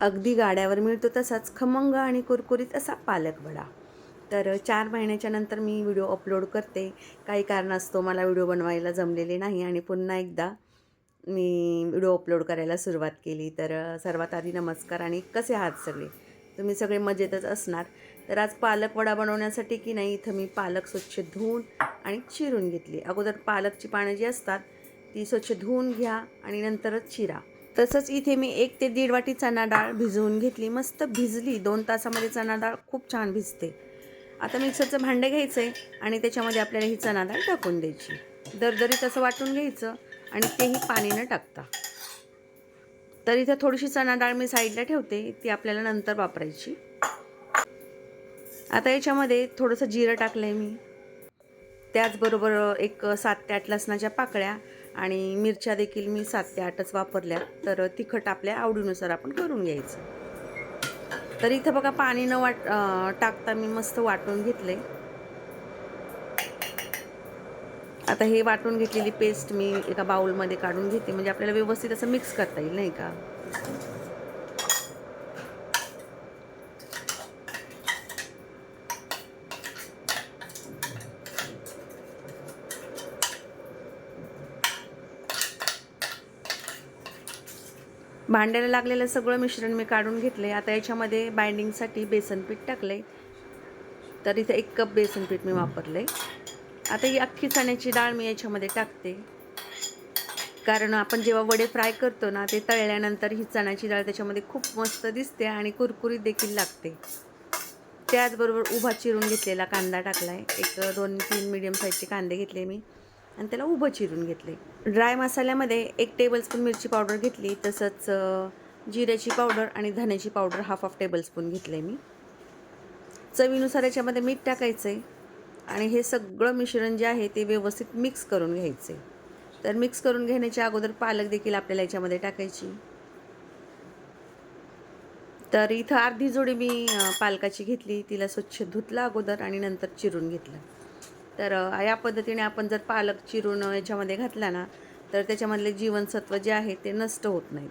अगदी गाड्यावर मिळतो तसाच खमंग आणि कुरकुरीत असा पालक वडा. तर चार महिन्याच्या नंतर मी व्हिडिओ अपलोड करते. काही कारणास्तव मला व्हिडिओ बनवायला जमलेले नाही आणि पुन्हा एकदा मी व्हिडिओ अपलोड करायला सुरुवात केली. तर सर्वात आधी नमस्कार आणि कसे आहात सगळे? तुम्ही सगळे मजेतच असणार. तर आज पालक वडा बनवण्यासाठी की नाही इथं मी पालक स्वच्छ धुवून आणि चिरून घेतली. अगोदर पालकची पानं जी असतात ती स्वच्छ धुवून घ्या आणि नंतरच चिरा. तसंच इथे मी एक ते दीड वाटी चणा डाळ भिजवून घेतली. मस्त भिजली. दोन तासामध्ये चणा डाळ खूप छान भिजते. आता मिक्सरचं भांडं घ्यायचं आहे आणि त्याच्यामध्ये आपल्याला ही चणा डाळ टाकून द्यायची. दरदरीत असं वाटून घ्यायचं आणि तेही पाणी न टाकता. तर इथं थोडीशी चणा डाळ मी साईडला ठेवते. ती आपल्याला नंतर वापरायची. आता याच्यामध्ये थोडंसं जिरं टाकलं आहे मी. त्याचबरोबर एक सात ते आठ लसणाच्या पाकळ्या आणि मिरच्या देखील मी सात ते आठच वापरल्या. तर तिखट आपल्या आवडीनुसार आपण करून घ्यायचं. तर इथं बघा पाणी न वाट टाकता मी मस्त वाटून घेतले आता हे वाटून घेतलेली पेस्ट मी एका बाउलमध्ये काढून घेते. म्हणजे आपल्याला व्यवस्थित असं मिक्स करता येईल नाही का? भांड्याला लागलेलं सगळं मिश्रण मी काढून घेतले आता याच्यामध्ये बाइंडिंगसाठी बेसन पीठ टाकले तर इथे एक कप बेसन पीठ मी वापरले आता ही अख्खी चण्याची डाळ मी याच्यामध्ये टाकते. कारण आपण जेव्हा वडे फ्राय करतो ना ते तळल्यानंतर ही चण्याची डाळ त्याच्यामध्ये खूप मस्त दिसते आणि कुरकुरीत देखील लागते. त्याचबरोबर उभा चिरून घेतलेला कांदा टाकला आहे एक दोन तीन मीडियम साईजचे कांदे घेतले मी. आणि त्याला उभं चिरून घेतले. ड्राय मसाल्यामध्ये एक टेबलस्पून मिरची पावडर घेतली तसंच जिऱ्याची पावडर आणि धण्याची पावडर हाफ हाफ टेबलस्पून घेतले मी. चवीनुसार याच्यामध्ये मीठ टाकायचं आहे आणि हे सगळं मिश्रण जे आहे ते व्यवस्थित मिक्स करून घ्यायचे तर मिक्स करून घेण्याच्या अगोदर पालक देखील आपल्याला याच्यामध्ये टाकायची. तर इथं अर्धी जोडी मी पालकाची घेतली तिला स्वच्छ धुतला अगोदर आणि नंतर चिरून घेतलं. तर या पद्धतीने आपण जर पालक चिरून याच्यामध्ये घातला ना तर त्याच्यामधले जीवनसत्व जे आहे ते नष्ट होत नाहीत.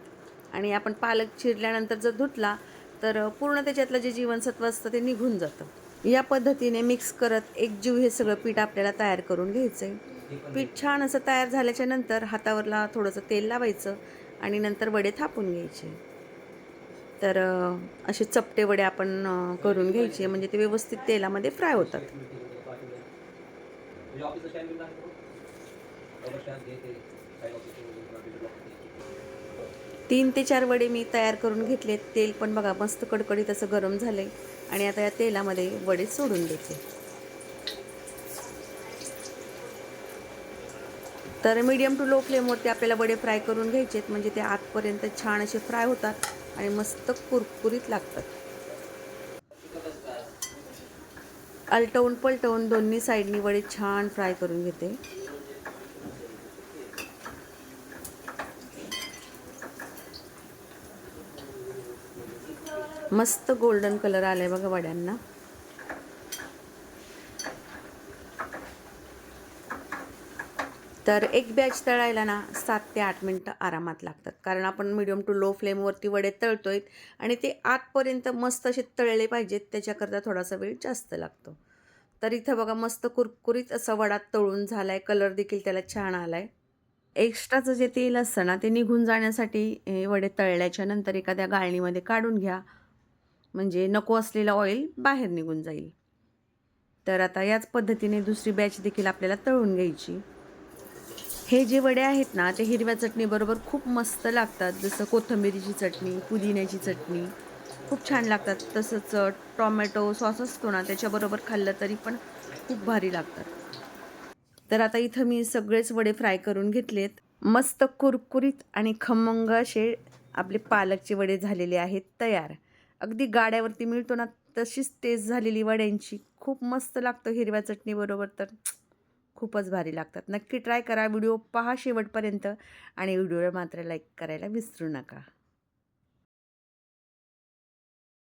आणि आपण पालक चिरल्यानंतर जर धुतला तर पूर्ण त्याच्यातलं जे जीवनसत्व असतं ते निघून जातं. या पद्धतीने मिक्स करत एकजीव हे सगळं पीठ आपल्याला तयार करून घ्यायचं आहे पीठ छान असं तयार झाल्याच्यानंतर हातावरला थोडंसं तेल लावायचं आणि नंतर वडे थापून घ्यायचे. तर असे चपटे वडे आपण करून घ्यायचे. म्हणजे ते व्यवस्थित तेलामध्ये फ्राय होतात. म्हणजे ऑफिसचं स्टँड बिल आहे बरोबर तीन ते चार वडे मी तयार करून घेतले तेल पण बघा मस्त कडकडीत असं गरम झालंय. आणि आता या तेलामध्ये वडे सोडून देते. तर मीडियम टू लो फ्लेमवरती आपल्याला वडे फ्राय करून घ्यायचे आहेत म्हणजे ते आतपर्यंत छान असे फ्राय होतात आणि मस्त कुरकुरीत लागतात. आलटवून पलटवून दोन्ही साईडनी वडे छान फ्राय करून घेते. मस्त गोल्डन कलर आलाय बघा वड्यांना. तर एक बॅच तळायला ना सात ते आठ मिनटं आरामात लागतात. कारण आपण मिडियम टू लो फ्लेमवरती वडे तळतो आहेत आणि ते आतपर्यंत मस्त असे तळले पाहिजेत त्याच्याकरता थोडासा वेळ जास्त लागतो. तर इथं बघा मस्त कुरकुरीत असा वडा तळून झाला आहे कलर देखील त्याला छान आला आहे एक्स्ट्राचं जे तेल असतं ना ते निघून जाण्यासाठी हे वडे तळल्याच्या नंतर एखाद्या गाळणीमध्ये काढून घ्या. म्हणजे नको असलेलं ऑइल बाहेर निघून जाईल. तर आता याच पद्धतीने दुसरी बॅच देखील आपल्याला तळून घ्यायची. हे जे वडे आहेत ना ते हिरव्या चटणीबरोबर खूप मस्त लागतात. जसं कोथिंबिरीची चटणी पुदिन्याची चटणी. खूप छान लागतात. तसंच टॉमॅटो सॉस असतो ना त्याच्याबरोबर खाल्लं तरी पण खूप भारी लागतात. तर आता इथं मी सगळेच वडे फ्राय करून घेतलेत. मस्त कुरकुरीत आणि खमंग असे आपले पालकचे वडे झालेले आहेत तयार. अगदी गाड्यावरती मिळतो ना तशीच टेस्ट झालेली वड्यांची. खूप मस्त लागतं हिरव्या चटणीबरोबर तर. खूपच भारी लागतात. नक्की ट्राय करा. व्हिडिओ पहा शेवटपर्यंत आणि व्हिडिओला मात्र लाईक करायला विसरू नका.